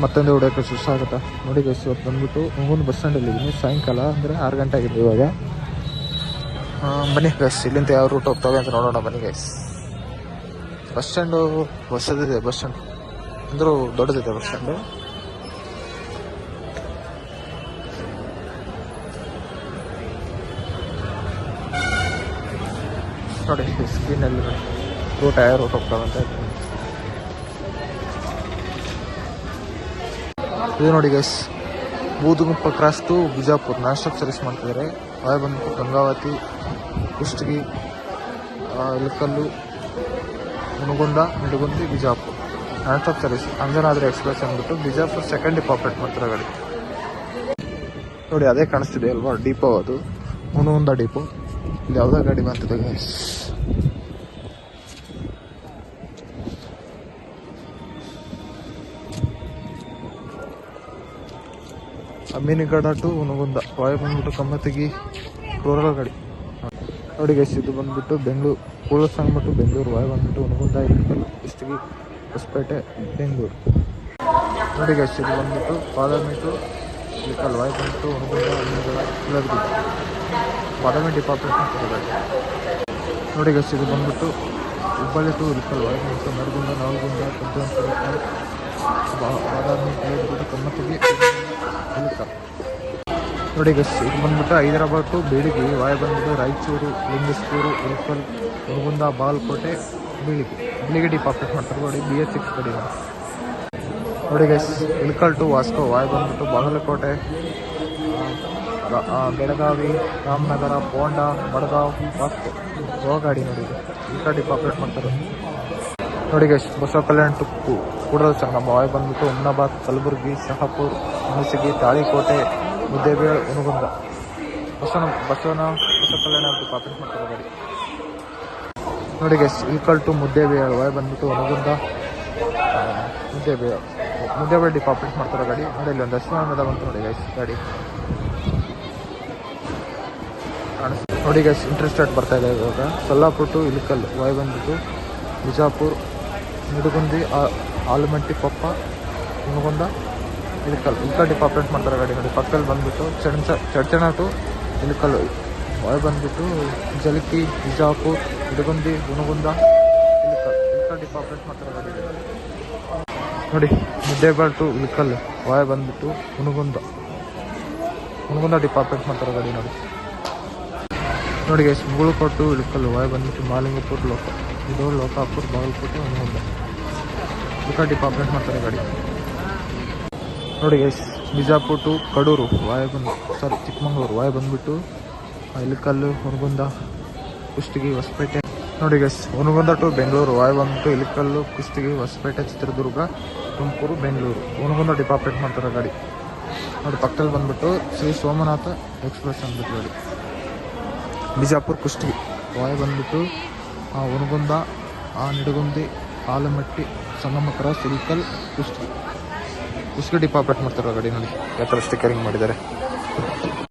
ಮತ್ತೊಂದು ಹುಡುಗಕ್ಕೆ ಸುಸ್ತಾಗುತ್ತಾ ನೋಡಿ ಗೈಸ್ ಇವತ್ತು ಬಂದ್ಬಿಟ್ಟು ಒಂದು ಬಸ್ ಸ್ಟ್ಯಾಂಡಲ್ಲಿ ಇದ್ದೀನಿ ಸಾಯಂಕಾಲ ಅಂದರೆ ಆರು ಗಂಟೆ ಆಗಿದೆ ಇವಾಗ. ಬನ್ನಿ ಗೈಸ್ ಇಲ್ಲಿಂದ ಯಾವ ರೂಟ್ ಹೋಗ್ತವೆ ಅಂತ ನೋಡೋಣ, ಬನ್ನಿ ಗೈಸ್ ಬಸ್ ಸ್ಟ್ಯಾಂಡು ಹೊಸದಿದೆ ಬಸ್ ಸ್ಟ್ಯಾಂಡ್ ಅಂದರೂ ದೊಡ್ಡದಿದೆ ಬಸ್ ಸ್ಟ್ಯಾಂಡು ನೋಡಿ ಸ್ಕ್ರೀನಲ್ಲಿ ರೂಟ್ ಯಾವ ರೂಟ್ ಹೋಗ್ತಾವೆ ಇದು ನೋಡಿ guys Budugumpa cross to Bijapur. Non service ಮಾಡ್ತಿದ್ದಾರೆ ವಾಯು ಬಂದ್ಬಿಟ್ಟು Gangavathi, Kushtagi Ilkal Munagunda Nidagundi Bijapur. Non service Anjanadri express ಅಂದ್ಬಿಟ್ಟು ಬಿಜಾಪುರ್ ಸೆಕೆಂಡ್ ಡಿಪಾರ್ಟ್ಮೆಂಟ್ ಮಾಡ್ತಾರೆ ಗಾಡಿ ನೋಡಿ, ಅದೇ ಕಾಣಿಸ್ತಿದೆ ಅಲ್ವಾ ಡಿಪೋ ಅದು. ಮುನಗುಂದ ಡಿಪೋ ಇಲ್ಲಿ ಯಾವುದೋ ಗಾಡಿ ಬಂತಿದೆ guys Aminagad to Hungund via ಬಂದ್ಬಿಟ್ಟು ಕಮ್ಮತ್ತಿಗಿ ರೂರಲ್ ಗಾಡಿ ನೋಡಿ ಗೈಸ್ ಇದು ಬಂದ್ಬಿಟ್ಟು ಬೆಂಗಳೂರು ಕೂಳಸ್ ಅಂದ್ಬಿಟ್ಟು ಬೆಂಗಳೂರು ವಾಯ ಬಂದ್ಬಿಟ್ಟು ಹುನಗುಂದ, ಇಟ್ಕಲ್, ಇಷ್ಟಿಗೆ, ಹೊಸಪೇಟೆ, ಬೆಂಗಳೂರು. ನೋಡಿ ಗೈಸ್ ಇದು ಬಂದ್ಬಿಟ್ಟು ಬಾದಾಮಿ ಟು ಇಳಕಲ್ ವಾಯು ಬಂದ್ಬಿಟ್ಟು ಹುನಗುಂದ ಇಳಗುಂದ ಬಾದಾಮಿ ಡಿಪಾರ್ಟ್ಮೆಂಟ್ ಕೊಡಬೇಕು ನೋಡಿ ಗೈಸ್ ಇದು ಬಂದ್ಬಿಟ್ಟು ಹುಬ್ಬಳ್ಳಿ ಟು ಇಳಕಲ್ ವಾಯು ಬಂದ್ಬಿಟ್ಟು ನರಗುಂದ ನವಲಗುಂದ ಅಂತ ಬಾದಾಮಿ ಇಳಗುಂದ ಕಮ್ಮತ್ತಿಗಿ ನೋಡಿ ಗಸ್ ಇದು ಬಂದ್ಬಿಟ್ಟು ಹೈದರಾಬಾದ್ ಟು ಬೀಳಿಗೆ ವಾಯು ಬಂದ್ಬಿಟ್ಟು ರಾಯಚೂರು ಲಿಂಗಸ್ಕೂರು ಉಲ್ಕಲ್ ಮುಗುಂದ ಬಾಲ್ಕೋಟೆ, ಬೀಳಿಗೆ. ಬಿಳಿಗೆ ಡಿಪಾರ್ಟ್ಮೆಂಟ್ ಮಾಡ್ತಾರೆ ನೋಡಿ ಬಿ ಎಸ್ ಸಿಕ್ಸ್ ಕಡೆ ನೋಡಿ ಗಸ್ ಇಳ್ಕಲ್ ಟು ವಾಸ್ಕೋ ವಾಯು ಬಂದ್ಬಿಟ್ಟು ಬಾಗಲಕೋಟೆ ಬೆಳಗಾವಿ, ರಾಮನಗರ ಪೋಂಡ ಮಡಗಾವ್, ವಾಸ್ಕೋ. ಗೋ ಗಾಡಿ ನೋಡಿ ಇಳ್ಕಲ್ ಡಿಪಾರ್ಟ್ಮೆಂಟ್ ಮಾಡ್ತಾರೆ. ನೋಡಿ ಗಸ್ ಬಸವ ಕಲ್ಯಾಣ ಟು ಕೂಡಲ್ ಸಂಗಮ ವಾಯು ಬಂದ್ಬಿಟ್ಟು ಹುಮ್ನಾಬಾದ್ ಕಲಬುರ್ಗಿ, ಶಹಾಪುರ್. ಹುಣಸಗಿ ತಾಳಿಕೋಟೆ ಮುದ್ದೇಬೇಳ್ ಉಣಗುಂದ ಬಸವನ ಬಸವನ ಬಸವ ಕಲ್ಯಾಣ ಡಿಪಾರ್ಟ್ಮೆಂಟ್ ಮಾಡ್ತಾರೆ ಗಾಡಿ. ನೋಡಿ guys equal to Muddebihal via ಬಂದ್ಬಿಟ್ಟು ಆ, ಮುದ್ದೇಬೇಳ್ ಮುದ್ದೇಬೇಳ್ ಡಿಪಾರ್ಟ್ಮೆಂಟ್ ಮಾಡ್ತಾರೆ ಗಾಡಿ. ನೋಡಿ ಇಲ್ಲಿ ಒಂದು ಹಸಿವಾನದ ಬಂತು ನೋಡಿ ಗೈಸ್ ಗಾಡಿ. ನೋಡಿ ಗೈಸ್ ಇಂಟ್ರೆಸ್ಟೆಡ್ ಬರ್ತಾ ಇದೆ ಇವಾಗ. ಸೊಲ್ಲಾಪುರ್ ಟು ಇಲಿಕಲ್ ವಾಯ್ ಬಂದ್ಬಿಟ್ಟು ಬಿಜಾಪುರ್ ಮುಡುಗುಂದಿ ಆಲಮಟ್ಟಿ ಕೊಪ್ಪ ಹುನಗುಂದ ಇಳಕಲ್ ಇಳಕಲ್ ಡಿಪಾರ್ಟ್ಮೆಂಟ್ ಮಾಡ್ತಾರೆ ಗಾಡಿ ನೋಡಿ. ಪಕ್ಕದಲ್ಲಿ ಬಂದ್ಬಿಟ್ಟು ಚಡ್ಚ, ಚಡ್ಚಣ ಟು ಇಳಕಲ್ ಒಳಗೆ ಬಂದ್ಬಿಟ್ಟು ಜಲಕಿ ಬಿಜಾಪುರ್ ನಿಡುಗುಂದಿ ಗುಣಗುಂದ ಇಳಕಲ್ ಇಳಕಲ್ ಡಿಪಾರ್ಟ್ಮೆಂಟ್ ಮಾಡ್ತಾರೆ ಗಾಡಿ ನೋಡಿ ಮುದ್ದೇಬಾಳ್ ಟು ಇಳಕಲ್ ಒಳಗೆ ಬಂದ್ಬಿಟ್ಟು ಗುಣಗುಂದ. ಹುನಗುಂದ ಡಿಪಾರ್ಟ್ಮೆಂಟ್ ಮಾಡ್ತಾರೆ ಗಾಡಿ ನೋಡಿ. ನೋಡಿ ಗೈಸ್ ಮುಗುಳುಕೊಟ್ಟು ಇಳಕಲ್ ಒಳಗೆ ಬಂದ್ಬಿಟ್ಟು ಮಾಲಿಂಗಪುರ್ ಲೋಕ. ಇದು ಲೋಕಾಪುರ್ ಬಾಗಲಕೋಟೆ ಗುಣಗುಂದ. ಇಳಕಲ್ ಡಿಪಾರ್ಟ್ಮೆಂಟ್ ಮಾಡ್ತಾರೆ ಗಾಡಿ. ನೋಡಿ ಗೈಸ್ ಬಿಜಾಪುರ್ ಟು ಕಡೂರು ವಾಯ ಬಂದು ಸಾರಿ ಚಿಕ್ಕಮಂಗ್ಳೂರು ವಾಯು ಬಂದ್ಬಿಟ್ಟು ಆ, ಇಳಕಲ್ಲು ಹುನಗುಂದ ಕುಷ್ಟಗಿ ಹೊಸಪೇಟೆ. ನೋಡಿ guys Hungund to Bengaluru via ಬಂದ್ಬಿಟ್ಟು ಇಲಿಕಲ್ಲು ಕುಷ್ಟಗಿ ಹೊಸಪೇಟೆ ಚಿತ್ರದುರ್ಗ ತುಮಕೂರು ಬೆಂಗಳೂರು. ಹುನಗುಂದ ಡಿಪಾರ್ಟ್ಮೆಂಟ್ ಮಾಡ್ತಾರೆ ಗಾಡಿ. ನೋಡಿ ಪಕ್ಕದಲ್ಲಿ ಬಂದ್ಬಿಟ್ಟು ಶ್ರೀ ಸೋಮನಾಥ ಎಕ್ಸ್ಪ್ರೆಸ್ ಅಂದ್ಬಿಟ್ಟು ಗಾಡಿ. ಬಿಜಾಪುರ್ ಕುಷ್ಟಗಿ ವಾಯು ಬಂದ್ಬಿಟ್ಟು ಆ, ಹುನಗುಂದ ಆ ನಿಡಗುಂದಿ ಆಲಮಟ್ಟಿ ಸಂಗಮ ಸಿಲ್ಕಲ್ ಇಲ್ಕಲ್ ಕುಷ್ಟಗಿ ಡಿಪ್ ಆಪ್ರೇಟ್ ಮಾಡ್ತಾರೆ ಗಾಡಿ ನೋಡಿ. ಯಾವ ಥರ ಸ್ಟಿಕರಿಂಗ್ ಮಾಡಿದ್ದಾರೆ.